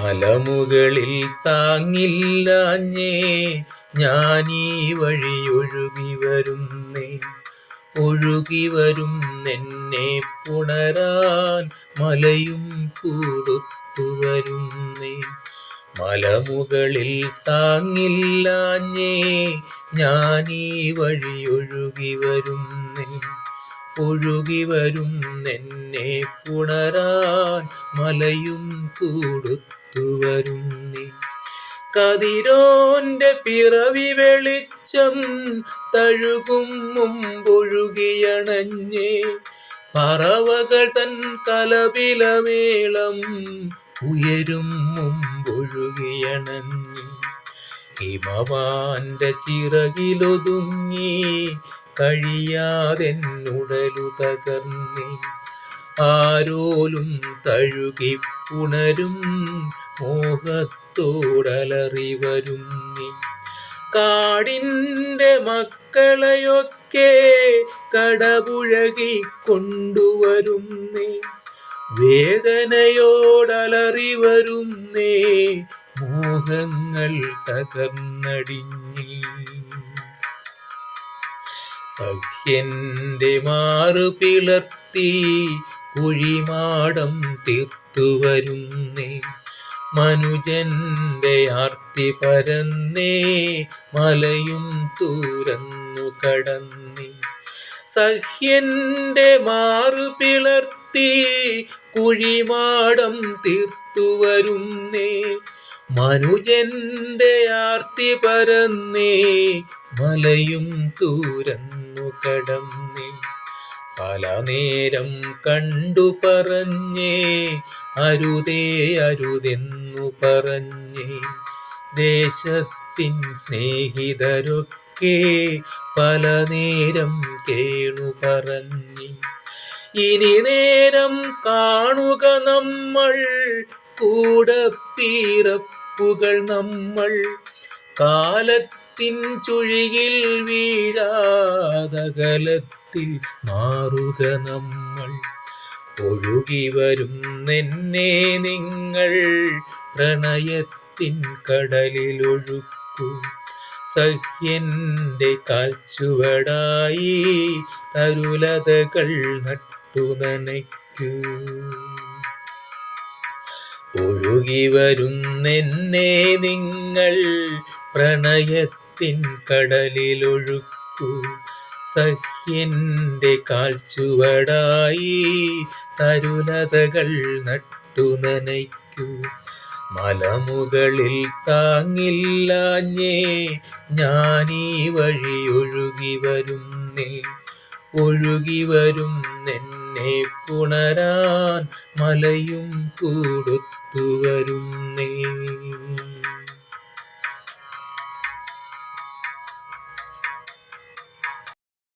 മലമുകളിൽ താങ്ങില്ലാഞ്ഞേ ഞാനീ വഴി ഒഴുകി വരുന്നേ. ഒഴുകി വരും എന്നെ പുണരാൻ മലയും കൂടുത്തു വരുന്നേ. മലമുകളിൽ താങ്ങില്ലാഞ്ഞേ ഞാനീ വഴി ഒഴുകി വരുന്നേ. ഒഴുകി വരും എന്നെ പുണരാൻ മലയും കൊടുത്തു വരുന്നേ. കതിരോന്റെ പിറവി വെളിച്ചം തഴുകും മുമ്പൊഴുകിയണഞ്ഞേ പറവകൾ തൻ കലപിലമേളം ഉയരും മുമ്പൊഴുകിയണഞ്ഞേ ഹിമവാന്റെ ചിറകിലൊതുങ്ങി കഴിയാതെന്നുടലു തകർന്നേ. ആരോലും തഴുകി പുണരും മോഹത്തോടലറി വരുന്നി കാടിന്റെ മക്കളെയൊക്കെ കടപുഴകി കൊണ്ടുവരുന്നേ വേദനയോടലറി വരുന്നേ മോഹങ്ങൾ തകർന്നടിഞ്ഞി സഖ്യന്റെ മാറു പിളർത്തി കുഴിമാടം തീർത്തു വരുന്നേ മനുജന്റെ ആർത്തി പരന്നേ മലയും തുറന്നു കടന്നി. സഹ്യന്റെ മാറു പിളർത്തി കുഴിമാടം തീർത്തു വരുന്നേ. മനുജന്റെ ആർത്തി പരന്നേ മലയും തുറന്നു കടന്നി. പല നേരം കണ്ടു പറഞ്ഞേ അരുതേ അരുതെന്നു പറഞ്ഞേ. ദേശത്തിൻ സ്നേഹിതരൊക്കെ പല നേരം കേണു പറഞ്ഞി. ഇനി നേരം കാണുക നമ്മൾ കൂടത്തീരപ്പുകൾ നമ്മൾ. കാലത്തിൻ ചുഴിയിൽ വീഴാതകലത്തിൽ മാറുക നമ്മൾ. ഒഴുകി വരും നിന്നെ നിങ്ങൾ പ്രണയത്തിൻ കടലിലൊഴുക്കൂ. സഹ്യന്റെ കാൽച്ചുവടായി തരുലതകൾ നട്ടു നനയ്ക്കൂ. ഒഴുകി വരുന്നെന്നെ നിങ്ങൾ പ്രണയത്തിൻ കടലിലൊഴുക്കൂ. സഹ്യന്റെ കാൽച്ചുവടായി തരുലതകൾ നട്ടു നനയ്ക്കൂ. മലമുകളിൽ താങ്ങില്ലാഞ്ഞേ ഞാനീ വഴി ഒഴുകി വരുന്നിൽ. ഒഴുകി വരും എന്നെ പുണരാൻ മലയും കൂടുത്തു വരുന്നേ